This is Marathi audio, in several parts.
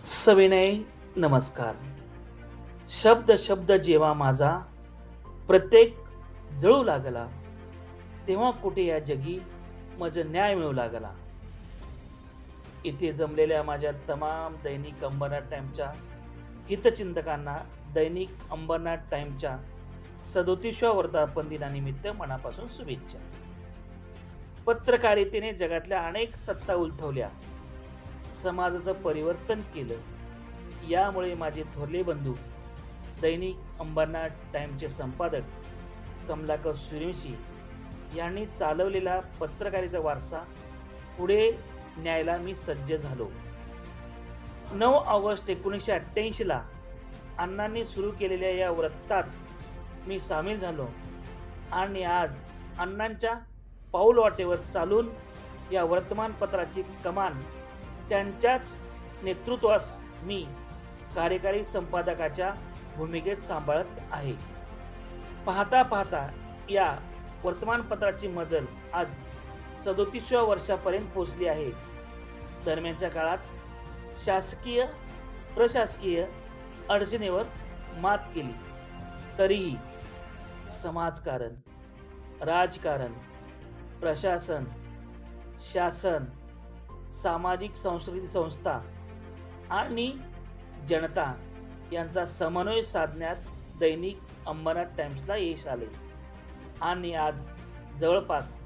सविनय नमस्कार. शब्द शब्द जेव्हा माझा प्रत्येक जळू लागला तेव्हा कुठे या जगी मज न्याय मिळू लागला. इथे जमलेल्या माझ्या तमाम दैनिक अंबरनाथ टाईमच्या हितचिंतकांना दैनिक अंबरनाथ टाईमच्या सदोतीसव्या वर्धापन दिनानिमित्त मनापासून शुभेच्छा. पत्रकारितेने जगातल्या अनेक सत्ता उलथवल्या. समाजाचं परिवर्तन केलं. यामुळे माझे थोरले बंधू दैनिक अंबरनाथ टाईमचे संपादक कमलाकर सूर्यवंशी यांनी चालवलेला पत्रकारिता वारसा पुढे न्यायला मी सज्ज झालो. नऊ ऑगस्ट एकोणीसशे अठ्ठ्याऐंशीला अण्णांनी सुरू केलेल्या या वृत्तात मी सामील झालो आणि आज अण्णांच्या पाऊलवाटेवर चालून या वर्तमानपत्राची कमान त्यांच्याच नेतृत्वास मी कार्यकारी संपादकाच्या भूमिकेत सांभाळत आहे. पाहता पाहता या वर्तमानपत्राची मजल आज सदोतीसव्या वर्षापर्यंत पोहोचली आहे. दरम्यानच्या काळात शासकीय प्रशासकीय अडचणीवर मात केली. तरीही समाजकारण राजकारण प्रशासन शासन सामाजिक सांस्कृतिक संस्था आणि जनता यांचा समन्वय साधण्यात दैनिक अंबरनाथ टाइम्सला यश आले. आणि आज जवळपास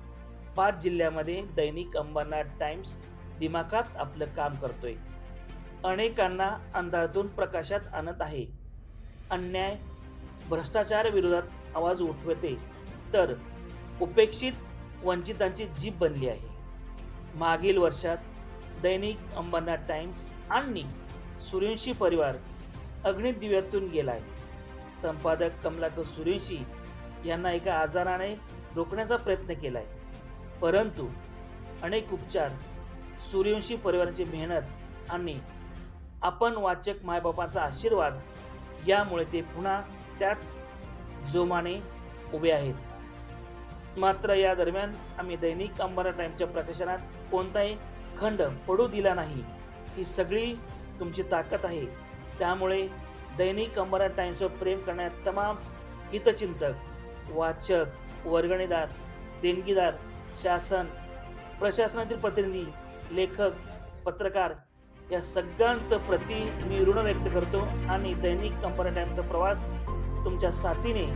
पाच जिल्ह्यामध्ये दैनिक अंबरनाथ टाइम्स दिमाखात आपलं काम करतोय. अनेकांना अंधारातून प्रकाशात आणत आहे. अन्याय भ्रष्टाचार विरोधात आवाज उठवते तर उपेक्षित वंचितांची जीभ बनली आहे. मागील वर्षात दैनिक अंबरनाथ टाइम्स आणि सूर्यवंशी परिवार अग्निदिव्यातून गेला आहे संपादक कमलाकर सूर्यवंशी यांना एका आजाराने रोखण्याचा प्रयत्न केला आहे परंतु अनेक उपचार सूर्यवंशी परिवाराची मेहनत आणि आपण वाचक मायबापाचा आशीर्वाद यामुळे ते पुन्हा त्याच जोमाने उभे आहेत. मात्र या दरम्यान आम्ही दैनिक अंबारा टाईमच्या प्रकाशनात कोणताही खंड पडू दिला नाही. ही सगळी तुमची ताकद आहे. त्यामुळे दैनिक अंबारा टाइम्सवर प्रेम करण्यात तमाम हितचिंतक वाचक वर्गणीदार देणगीदार शासन प्रशासनातील प्रतिनिधी लेखक पत्रकार या सगळ्यांचं प्रति मी ऋण व्यक्त करतो आणि दैनिक कंपनी टाइमचा प्रवास तुमच्या साथीने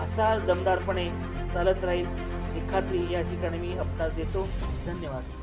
असा दमदारपणे चालत राहील. ही खात्री या ठिकाणी मी आपणास देतो. धन्यवाद.